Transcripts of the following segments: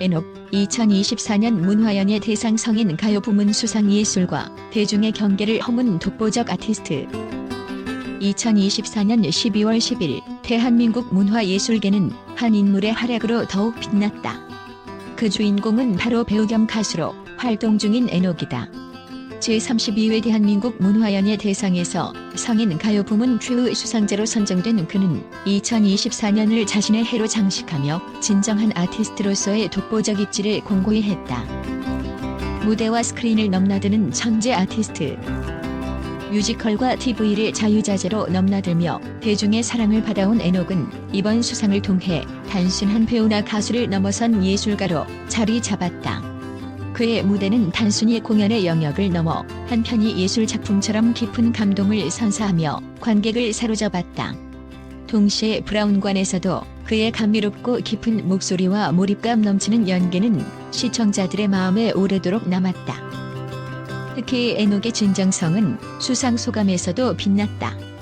에녹 2024년 문화연예 대상 성인 가요 부문 수상 예술과 대중의 경계를 허문 독보적 아티스트 2024년 12월 10일 대한민국 문화예술계는 한 인물의 활약으로 더욱 빛났다. 그 주인공은 바로 배우 겸 가수로 활동 중인 에녹이다. 제32회 대한민국 문화연예 대상에서 성인 가요 부문 최우 수상자로 선정된 그는 2024년을 자신의 해로 장식하며 진정한 아티스트로서의 독보적 입지를 공고히 했다. 무대와 스크린을 넘나드는 천재 아티스트. 뮤지컬과 TV를 자유자재로 넘나들며 대중의 사랑을 받아온 에녹은 이번 수상을 통해 단순한 배우나 가수를 넘어선 예술가로 자리 잡았다. 그의 무대는 단순히 공연의 영역을 넘어 한편이 예술 작품처럼 깊은 감동을 선사하며 관객을 사로잡았다. 동시에 브라운관에서도 그의 감미롭고 깊은 목소리와 몰입감 넘치는 연기는 시청자들의 마음에 오래도록 남았다. 특히 에녹의 진정성은 수상 소감에서도 빛났다.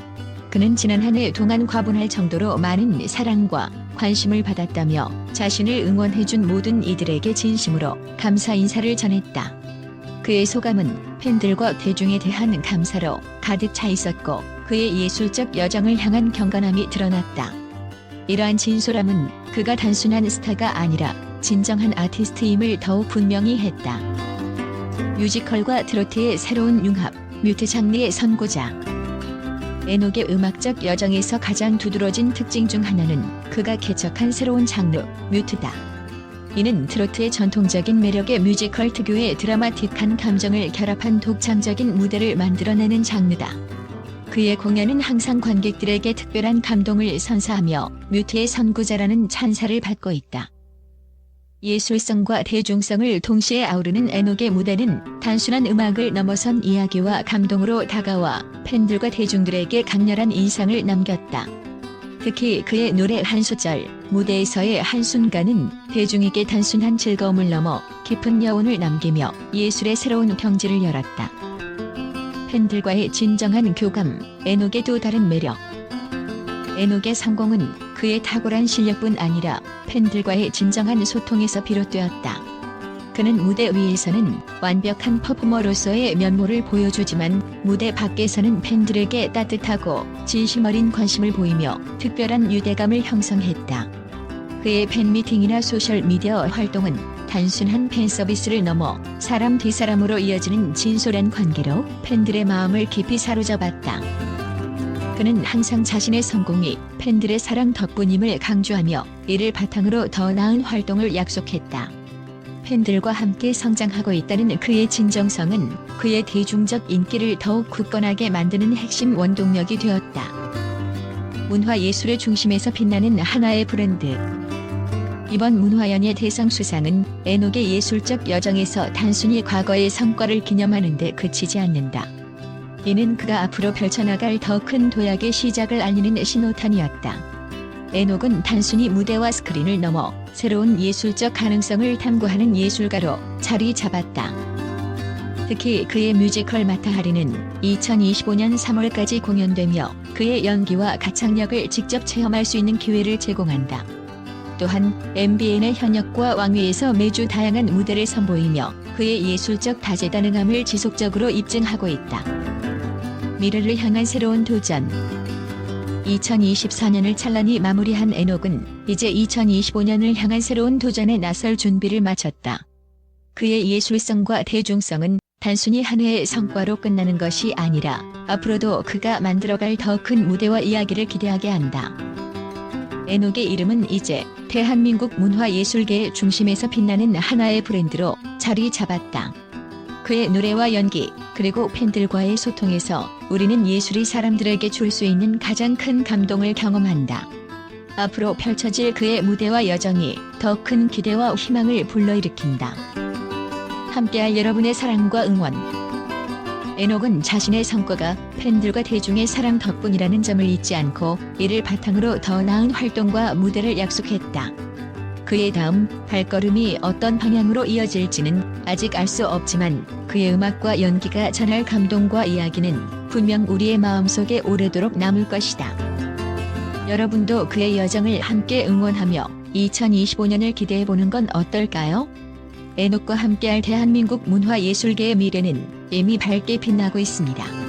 그는 지난 한 해 동안 과분할 정도로 많은 사랑과 관심을 받았다며 자신을 응원해준 모든 이들에게 진심으로 감사 인사를 전했다. 그의 소감은 팬들과 대중에 대한 감사로 가득 차 있었고 그의 예술적 여정을 향한 경건함이 드러났다. 이러한 진솔함은 그가 단순한 스타가 아니라 진정한 아티스트임을 더욱 분명히 했다. 뮤지컬과 트로트의 새로운 융합, 뮤트 장르의 선고자. 에녹의 음악적 여정에서 가장 두드러진 특징 중 하나는 그가 개척한 새로운 장르, 뮤트다. 이는 트로트의 전통적인 매력에 뮤지컬 특유의 드라마틱한 감정을 결합한 독창적인 무대를 만들어내는 장르다. 그의 공연은 항상 관객들에게 특별한 감동을 선사하며 뮤트의 선구자라는 찬사를 받고 있다. 예술성과 대중성을 동시에 아우르는 에녹의 무대는 단순한 음악을 넘어선 이야기와 감동으로 다가와 팬들과 대중들에게 강렬한 인상을 남겼다. 특히 그의 노래 한 소절, 무대에서의 한 순간은 대중에게 단순한 즐거움을 넘어 깊은 여운을 남기며 예술의 새로운 경지를 열었다. 팬들과의 진정한 교감, 에녹의 또 다른 매력. 에녹의 성공은 그의 탁월한 실력뿐 아니라 팬들과의 진정한 소통에서 비롯되었다. 그는 무대 위에서는 완벽한 퍼포머로서의 면모를 보여주지만 무대 밖에서는 팬들에게 따뜻하고 진심 어린 관심을 보이며 특별한 유대감을 형성했다. 그의 팬미팅이나 소셜미디어 활동은 단순한 팬 서비스를 넘어 사람 대 사람으로 이어지는 진솔한 관계로 팬들의 마음을 깊이 사로잡았다. 그는 항상 자신의 성공이 팬들의 사랑 덕분임을 강조하며 이를 바탕으로 더 나은 활동을 약속했다. 팬들과 함께 성장하고 있다는 그의 진정성은 그의 대중적 인기를 더욱 굳건하게 만드는 핵심 원동력이 되었다. 문화 예술의 중심에서 빛나는 하나의 브랜드. 이번 문화연예 대상 수상은 에녹의 예술적 여정에서 단순히 과거의 성과를 기념하는 데 그치지 않는다. 이는 그가 앞으로 펼쳐나갈 더 큰 도약의 시작을 알리는 신호탄이었다. 에녹은 단순히 무대와 스크린을 넘어 새로운 예술적 가능성을 탐구하는 예술가로 자리 잡았다. 특히 그의 뮤지컬 마타하리는 2025년 3월까지 공연되며 그의 연기와 가창력을 직접 체험할 수 있는 기회를 제공한다. 또한 MBN의 현역과 왕위에서 매주 다양한 무대를 선보이며 그의 예술적 다재다능함을 지속적으로 입증하고 있다. 미래를 향한 새로운 도전. 2024년을 찬란히 마무리한 에녹은 이제 2025년을 향한 새로운 도전에 나설 준비를 마쳤다. 그의 예술성과 대중성은 단순히 한 해의 성과로 끝나는 것이 아니라 앞으로도 그가 만들어갈 더 큰 무대와 이야기를 기대하게 한다. 에녹의 이름은 이제 대한민국 문화예술계의 중심에서 빛나는 하나의 브랜드로 자리 잡았다. 그의 노래와 연기, 그리고 팬들과의 소통에서 우리는 예술이 사람들에게 줄 수 있는 가장 큰 감동을 경험한다. 앞으로 펼쳐질 그의 무대와 여정이 더 큰 기대와 희망을 불러일으킨다. 함께할 여러분의 사랑과 응원. 에녹은 자신의 성과가 팬들과 대중의 사랑 덕분이라는 점을 잊지 않고 이를 바탕으로 더 나은 활동과 무대를 약속했다. 그의 다음 발걸음이 어떤 방향으로 이어질지는 아직 알 수 없지만 그의 음악과 연기가 전할 감동과 이야기는 분명 우리의 마음속에 오래도록 남을 것이다. 여러분도 그의 여정을 함께 응원하며 2025년을 기대해 보는 건 어떨까요? 에녹과 함께할 대한민국 문화예술계의 미래는 이미 밝게 빛나고 있습니다.